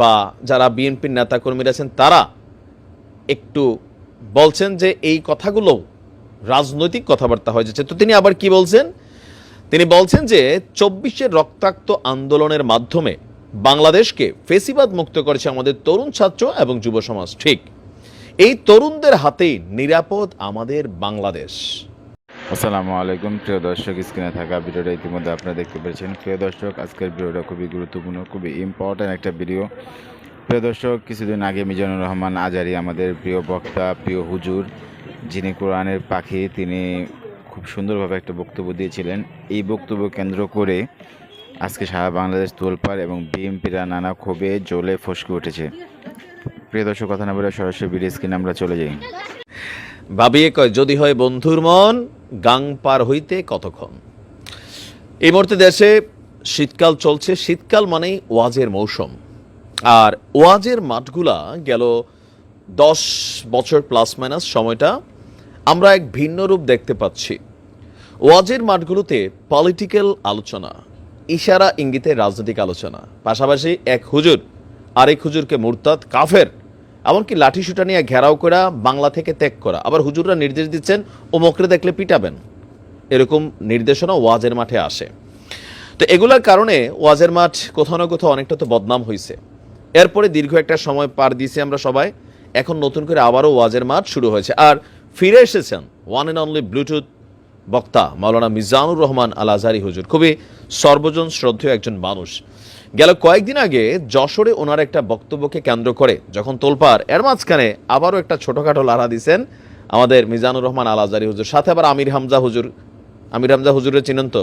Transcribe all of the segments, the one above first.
বা যারা বিএনপির নেতাকর্মীরা আছেন, তারা একটু বলছেন যে এই কথাগুলো রাজনৈতিক কথাবার্তা হয়ে যাচ্ছে। তো তিনি আবার কি বলছেন? তিনি বলছেন যে চব্বিশের রক্তাক্ত আন্দোলনের মাধ্যমে বাংলাদেশকে ফেসিবাদ মুক্ত করেছে আমাদের তরুণ ছাত্র এবং যুব সমাজ। ঠিক, এই তরুণদের হাতেই নিরাপদ আমাদের বাংলাদেশ। আসসালামু আলাইকুম, প্রিয় দর্শক, স্ক্রিনে থাকা ভিডিওটা ইতিমধ্যে আপনারা দেখতে পেরেছেন। প্রিয় দর্শক, আজকের ভিডিওটা খুবই গুরুত্বপূর্ণ, খুবই ইম্পর্ট্যান্ট একটা ভিডিও। প্রিয় দর্শক, কিছুদিন আগে মিজানুর রহমান আজারি, আমাদের প্রিয় বক্তা, প্রিয় হুজুর, যিনি কোরআনের পাখি, তিনি খুব সুন্দরভাবে একটা বক্তব্য দিয়েছিলেন। এই বক্তব্য কেন্দ্র করে আজকে সারা বাংলাদেশ তোলপাড় এবং বিএমপিরা নানা ক্ষোভে জ্বলে ফসকে উঠেছে। প্রিয় দর্শক, কথা না বলে সরাসরি ভিডিও স্ক্রিনে আমরা চলে যাই। ভাবিয়ে কয়, যদি হয় বন্ধুর মন গাং পার হইতে কতক্ষণ? এই মুহূর্তে দেশে শীতকাল চলছে। শীতকাল মানেই ওয়াজের মৌসুম। আর ওয়াজের মাঠগুলা গেল দশ বছর প্লাস মাইনাস সময়টা আমরা এক ভিন্ন রূপ দেখতে পাচ্ছি। ওয়াজের মাঠগুলোতে পলিটিক্যাল আলোচনা, ইশারা ইঙ্গিতে রাজনৈতিক আলোচনা, পাশাপাশি এক হুজুর, আরেক হুজুরকে মুরতাদ কাফের এমনকি লাঠি সুটা নিয়ে ঘেরাও করা, বাংলা থেকে ত্যাগ করা। আবার হুজুররা নির্দেশ দিচ্ছেন ও মকরে দেখলে পিটাবেন। এরকম নির্দেশনা ওয়াজের মাঠে আসে। তো এগুলোর কারণে ওয়াজের মাঠ কোথাও না কোথাও অনেকটা তো বদনাম হয়েছে এরপরে দীর্ঘ একটা সময় পার দিয়েছি আমরা সবাই। এখন নতুন করে আবারও ওয়াজের মাঠ শুরু হয়েছে। আর ফিরে এসেছেন ওয়ান অ্যান্ড অনলি ব্লুটুথ বক্তা মাওলানা মিজানুর রহমান আল আজহারি হুজুর। খুবই সর্বজন শ্রদ্ধেয় একজন মানুষ। গেল কয়েকদিন আগে যশোরে ওনার একটা বক্তব্যকে কেন্দ্র করে যখন তোলপার এর মাঝখানে আবারও একটা ছোটোখাটো লাড়া দিছেন আমাদের মিজানুর রহমান আল আজারি হুজুর, সাথে আবার আমির হামজা হুজুর, আমির হামজা হুজুরের চিনন্ত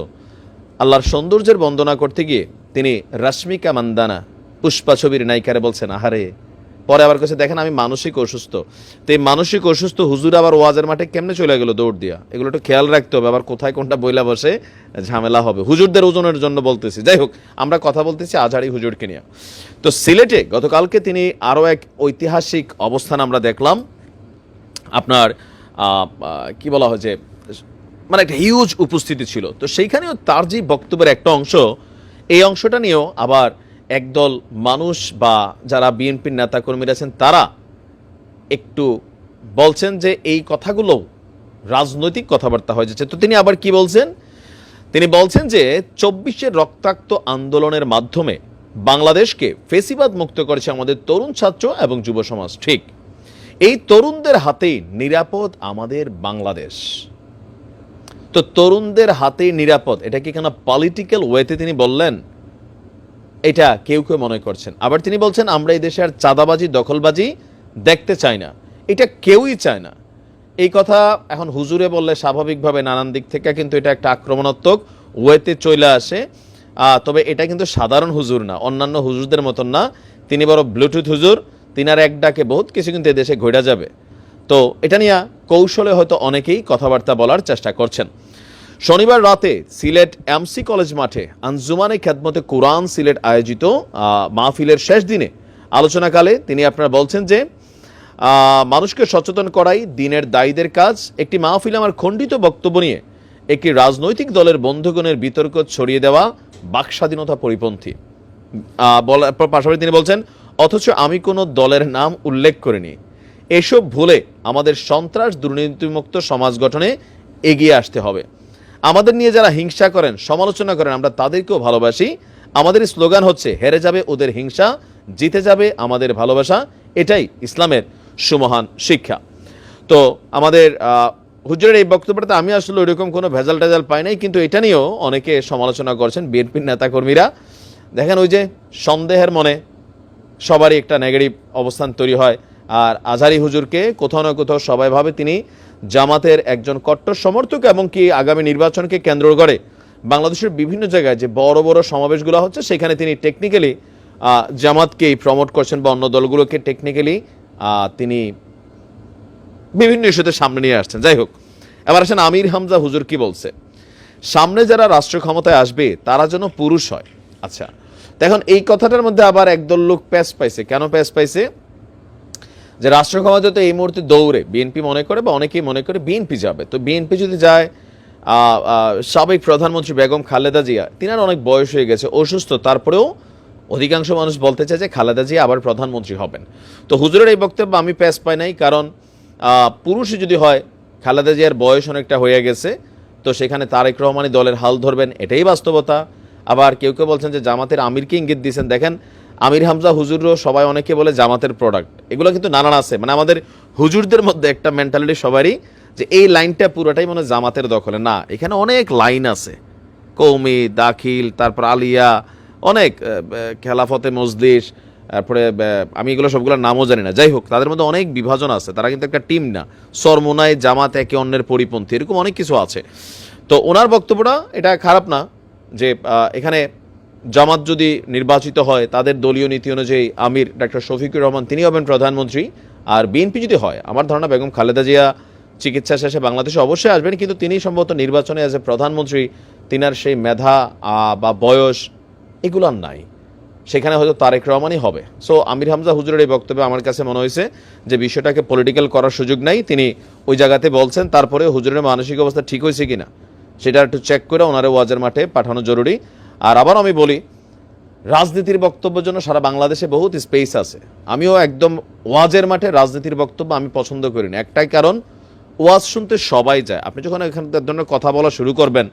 আল্লাহর সৌন্দর্যের বন্দনা করতে গিয়ে তিনি রশ্মিকা মান্দানা, পুষ্পা ছবির নায়িকারে বলছেন, আহারে পরে আবার কাছে দেখেন, আমি মানসিক অসুস্থ। তো এই মানসিক অসুস্থ হুজুর আবার ওয়াজের মাঠে কেমনে চলে গেল দৌড় দিয়া? এগুলো একটু খেয়াল রাখতে হবে, আবার কোথায় কোনটা বইলা বসে ঝামেলা হবে। হুজুরদের ওজনের জন্য বলতেছি। যাই হোক, আমরা কথা বলতেছি আজহারি হুজুরকে নিয়ে। তো সিলেটে গতকালকে তিনি আরও এক ঐতিহাসিক অবস্থান আমরা দেখলাম। আপনার কি বলা হয় যে মানে একটা হিউজ উপস্থিতি ছিল। তো সেইখানেও তার যে বক্তব্যের একটা অংশ, এই অংশটা নিয়েও আবার একদল মানুষ বা যারা বিএনপির নেতাকর্মীরা আছেন, তারা একটু বলছেন যে এই কথাগুলো রাজনৈতিক কথাবার্তা হয়ে যাচ্ছে। তো তিনি আবার কি বলছেন? তিনি বলছেন যে চব্বিশের রক্তাক্ত আন্দোলনের মাধ্যমে বাংলাদেশকে ফেসিবাদ মুক্ত করেছে আমাদের তরুণ ছাত্র এবং যুব সমাজ। ঠিক, এই তরুণদের হাতেই নিরাপদ আমাদের বাংলাদেশ। তো তরুণদের হাতেই নিরাপদ, এটা কি কেন পলিটিক্যাল ওয়েতে তিনি বললেন? এটা কেউ কেউ মনে করছেন। আবার তিনি বলছেন, আমরা এই দেশে আর চাঁদাবাজি, দখলবাজি দেখতে চাই না। এটা কেউই চায় না। এই কথা এখন হুজুরে বললে স্বাভাবিকভাবে নানান দিক থেকে কিন্তু এটা একটা আক্রমণাত্মক ওয়েতে চলে আসে। তবে এটা কিন্তু সাধারণ হুজুর না, অন্যান্য হুজুরদের মতন না। তিনি বড় ব্লুটুথ হুজুর, তিনার এক ডাকে বহুত কিছু কিন্তু এদেশে ঘোরা যাবে। তো এটা নিয়ে কৌশলে হয়তো অনেকেই কথাবার্তা বলার চেষ্টা করছেন। শনিবার রাতে সিলেট এমসি কলেজ মাঠে আঞ্জুমানে খ্যাতমতে কোরআন সিলেট আয়োজিত মাহফিলের শেষ দিনে আলোচনাকালে তিনি আপনারা বলছেন যে মানুষকে সচেতন করাই দিনের দায়ীদের কাজ। একটি মাহফিল আমার খণ্ডিত বক্তব্য নিয়ে একটি রাজনৈতিক দলের বন্ধুগণের বিতর্ক ছড়িয়ে দেওয়া বাক স্বাধীনতা পরিপন্থী পাশাপাশি তিনি বলছেন, অথচ আমি কোনো দলের নাম উল্লেখ করিনি। এসব ভুলে আমাদের সন্ত্রাস দুর্নীতিমুক্ত সমাজ গঠনে এগিয়ে আসতে হবে। আমাদের নিয়ে যারা হিংসা করেন, সমালোচনা করেন, আমরা তাদেরকেও ভালোবাসি। আমাদের স্লোগান হচ্ছে, হেরে যাবে ওদের হিংসা, জিতে যাবে আমাদের ভালোবাসা। এটাই ইসলামের সুমহান শিক্ষা। তো আমাদের হুজুরের এই বক্তব্যটাতে আমি আসলে ওইরকম কোনো ভেজাল টেজাল পাই নাই, কিন্তু এটা নিয়েও অনেকে সমালোচনা করছেন বিএনপির নেতাকর্মীরা। দেখেন ওই যে সন্দেহের মনে সবারই একটা নেগেটিভ অবস্থান তৈরি হয়। আর আজহারি হুজুরকে কোথাও না কোথাও সবাই ভাবে তিনি জামাতের একজন কট্টর সমর্থক এবং কি আগামী নির্বাচনকে কেন্দ্র করে। বাংলাদেশের বিভিন্ন জায়গায় যে বড় বড় সমাবেশগুলো হচ্ছে, সেখানে তিনি টেকনিক্যালি জামাতকেই প্রমোট করছেন বা অন্য দলগুলোকে টেকনিক্যালি তিনি বিভিন্ন ইস্যুতে সামনে নিয়ে আসছেন। যাই হোক, এবার আসেন আমির হামজা হুজুর কি বলছে? সামনে যারা রাষ্ট্র ক্ষমতায় আসবে, তারা যেন পুরুষ হয়। আচ্ছা এখন এই কথাটার মধ্যে আবার একদল লোক প্যাস পাইছে। কেন প্যাস পাইছে? যে রাষ্ট্র ক্ষমতা তো এই মুহূর্তে দৌড়ে বিএনপি মনে করে বা অনেকেই মনে করে বিএনপি যাবে। তো বিএনপি যদি যায় সাবেক প্রধানমন্ত্রী বেগম খালেদা জিয়া তিনার অনেক বয়স হয়ে গেছে অসুস্থ তারপরেও অধিকাংশ মানুষ বলতে চায় যে খালেদা জিয়া আবার প্রধানমন্ত্রী হবেন। তো হুজুরের এই বক্তব্য আমি প্যাস পাই নাই কারণ আহ, পুরুষই যদি হয় খালেদা জিয়ার বয়স অনেকটা হয়ে গেছে তো সেখানে তারেক রহমানই দলের হাল ধরবেন এটাই বাস্তবতা। আবার কেউ কেউ বলছেন যে জামাতের আমিরকে ইঙ্গিত দিয়েছেন। দেখেন আমির হামজা হুজুরও সবাই অনেকে বলে জামাতের প্রোডাক্ট এগুলো কিন্তু নানান আছে। মানে আমাদের হুজুরদের মধ্যে একটা মেন্টালিটি সবারই যে এই লাইনটা পুরোটাই মানে জামাতের দখলে। না, এখানে অনেক লাইন আছে। কৌমি, দাখিল, তারপর আলিয়া, অনেক খেলাফতে মজলিস, তারপরে আমি এগুলো সবগুলোর নামও জানি না। যাই হোক, তাদের মধ্যে অনেক বিভাজন আছে। তারা কিন্তু একটা টিম না। সরমোনায় জামাত একে অন্যের পরিপন্থী, এরকম অনেক কিছু আছে। তো ওনার বক্তব্যটা এটা খারাপ না যে এখানে জামাত যদি নির্বাচিত হয়, তাদের দলীয় নীতি অনুযায়ী আমির ডাক্তার শফিকুর রহমান তিনি হবেন প্রধানমন্ত্রী। আর বিএনপি যদি হয়, আমার ধারণা বেগম খালেদা জিয়া চিকিৎসা শেষে বাংলাদেশে অবশ্যই আসবেন, কিন্তু তিনি সম্ভবত নির্বাচনে অ্যাজ এ প্রধানমন্ত্রী, তিনার সেই মেধা বা বয়স এগুলো নাই। সেখানে হয়তো তারেক রহমানই হবে। সো আমির হামজা হুজুরের এই বক্তব্যে আমার কাছে মনে হয়েছে যে বিষয়টাকে পলিটিক্যাল করার সুযোগ নাই। তিনি ওই জায়গাতে বলছেন তারপরে হুজুরের মানসিক অবস্থা ঠিক হয়েছে কিনা, সেটা একটু চেক করে ওনারে ওয়াজের মাঠে পাঠানো জরুরি। আর আবার আমি বলি, রাজনীতির বক্তব্যের জন্য সারা বাংলাদেশে বহুত স্পেস আছে। আমিও একদম ওয়াজের মাঠে রাজনীতির বক্তব্য আমি পছন্দ করি না। একটাই কারণ, ওয়াজ শুনতে সবাই যায়। আপনি যখন এখান ধরনের কথা বলা শুরু করবেন,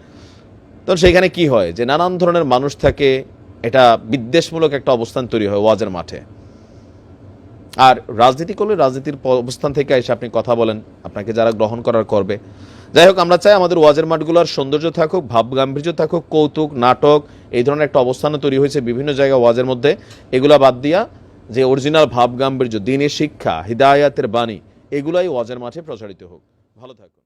তখন সেখানে কি হয়? যে নানান ধরনের মানুষ থাকে, এটা বিদ্বেষমূলক একটা অবস্থান তৈরি হয় ওয়াজের মাঠে। আর রাজনীতি করলে রাজনীতির অবস্থান থেকে এসে আপনি কথা বলেন, আপনাকে যারা গ্রহণ করার করবে যাই হোক, আমরা চাই আমাদের ওয়াজের মাঠগুলোর সৌন্দর্য থাকুক ভাব গাম্ভীর্য থাকুক, কৌতুক, নাটক, এই ধরনের একটা অবস্থানও তৈরি হয়েছে বিভিন্ন জায়গায় ওয়াজের মধ্যে। এগুলা বাদ দিয়া যে অরিজিনাল ভাব গাম্ভীর্য দিনের শিক্ষা, হিদায়াতের বাণী, এগুলাই ওয়াজের মাঠে প্রচারিত হোক। ভালো থাকুন।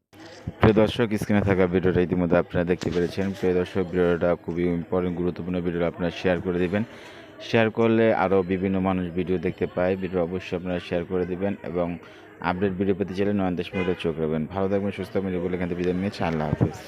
প্রিয় দর্শক, স্ক্রিনে থাকা ভিডিওটা ইতিমধ্যে আপনারা দেখতে পেরেছেন। প্রিয় দর্শক, ভিডিওটা খুবই ইম্পর্টেন্ট গুরুত্বপূর্ণ ভিডিও আপনারা শেয়ার করে দিবেন। শেয়ার করলে আরও বিভিন্ন মানুষ ভিডিও দেখতে পায়। ভিডিও অবশ্যই আপনারা শেয়ার করে দিবেন এবং আপডেট ভিডিও পেতে চাইলে নয়ন দেশ মিডিয়া চোখ রাখবেন। ভালো থাকবেন, সুস্থ থাকবেন বলে কিন্তু বিদায় নিয়েছি আল্লাহ হাফিজ।